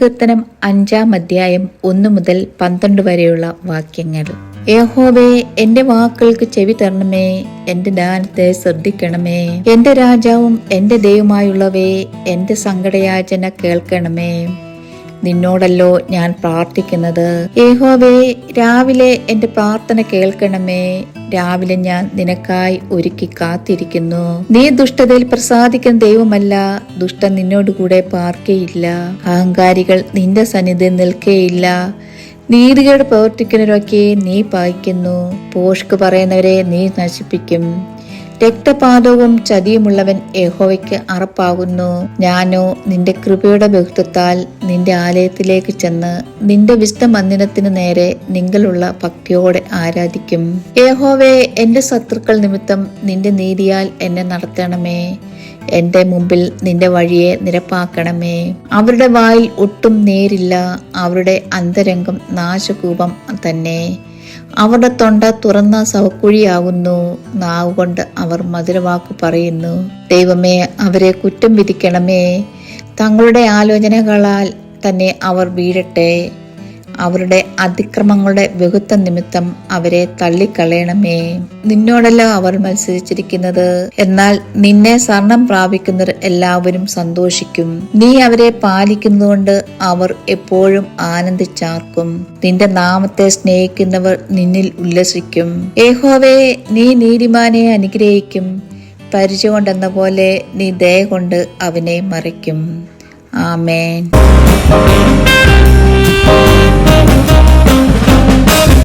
സങ്കീർത്തനം അഞ്ചാം അധ്യായം ഒന്ന് മുതൽ പന്ത്രണ്ട് വരെയുള്ള വാക്യങ്ങൾ. യഹോവേ എന്റെ വാക്കുകൾക്ക് ചെവി തരണമേ എന്റെ ദാനത്തെ ശ്രദ്ധിക്കണമേ. എന്റെ രാജാവും എന്റെ ദൈവമായുള്ളവേ എന്റെ സങ്കടയാചന കേൾക്കണമേ. നിന്നോടല്ലോ ഞാൻ പ്രാർത്ഥിക്കുന്നത്. യഹോവേ രാവിലെ എന്റെ പ്രാർത്ഥന കേൾക്കണമേ. രാവിലെ ഞാൻ നിനക്കായി ഒരുക്കി കാത്തിരിക്കുന്നു. നീ ദുഷ്ടതയിൽ പ്രസാദിക്കുന്ന ദൈവമല്ല. ദുഷ്ടൻ നിന്നോടുകൂടെ പാർക്കേയില്ല. അഹങ്കാരികൾ നിന്റെ സന്നിധി നിൽക്കേയില്ല. നീതികേട് പ്രവർത്തിക്കുന്നവരൊക്കെ നീ പായിക്കുന്നു. പോഷ്ക്ക് പറയുന്നവരെ നീ നശിപ്പിക്കും. രക്തപാതവും ചതിയുമുള്ളവൻ യഹോവയ്ക്ക് അറപ്പാകുന്നു. ഞാനോ നിന്റെ കൃപയുടെ ബഹുത്വത്താൽ നിന്റെ ആലയത്തിലേക്ക് ചെന്ന് നിന്റെ വിശുദ്ധ മന്ദിരത്തിന് നേരെ നിങ്ങളുള്ള ഭക്തിയോടെ ആരാധിക്കും. യഹോവേ എന്റെ ശത്രുക്കൾ നിമിത്തം നിന്റെ നീതിയാൽ എന്നെ നടത്തണമേ. എന്റെ മുമ്പിൽ നിന്റെ വഴിയെ നിരപ്പാക്കണമേ. അവരുടെ വായിൽ ഒട്ടും നേരില്ല. അവരുടെ അന്തരംഗം നാശകൂപം തന്നെ. അവരുടെ തൊണ്ട തുറന്ന സവക്കുഴിയാകുന്നു. നാവുകൊണ്ട് അവർ മധുരവാക്ക് പറയുന്നു ദൈവമേ അവരെ കുറ്റം വിധിക്കണമേ. തങ്ങളുടെ ആലോചനകളാൽ തന്നെ അവർ വീഴട്ടെ. അവരുടെ അതിക്രമങ്ങളുടെ ബഹുത്വ നിമിത്തം അവരെ തള്ളിക്കളയണമേ. നിന്നോടല്ലോ അവർ മത്സരിച്ചിരിക്കുന്നത്. എന്നാൽ നിന്നെ സ്വർണം പ്രാപിക്കുന്നവർ എല്ലാവരും സന്തോഷിക്കും. നീ അവരെ പാലിക്കുന്നതുകൊണ്ട് അവർ എപ്പോഴും ആനന്ദിച്ചാർക്കും. നിന്റെ നാമത്തെ സ്നേഹിക്കുന്നവർ നിന്നിൽ ഉല്ലസിക്കും. ഏഹോവേ നീ നീതിമാനെ അനുഗ്രഹിക്കും. പരിചയമുണ്ടെന്ന പോലെ നീ ദയ കൊണ്ട് അവനെ മറിക്കും. ആമേൻ.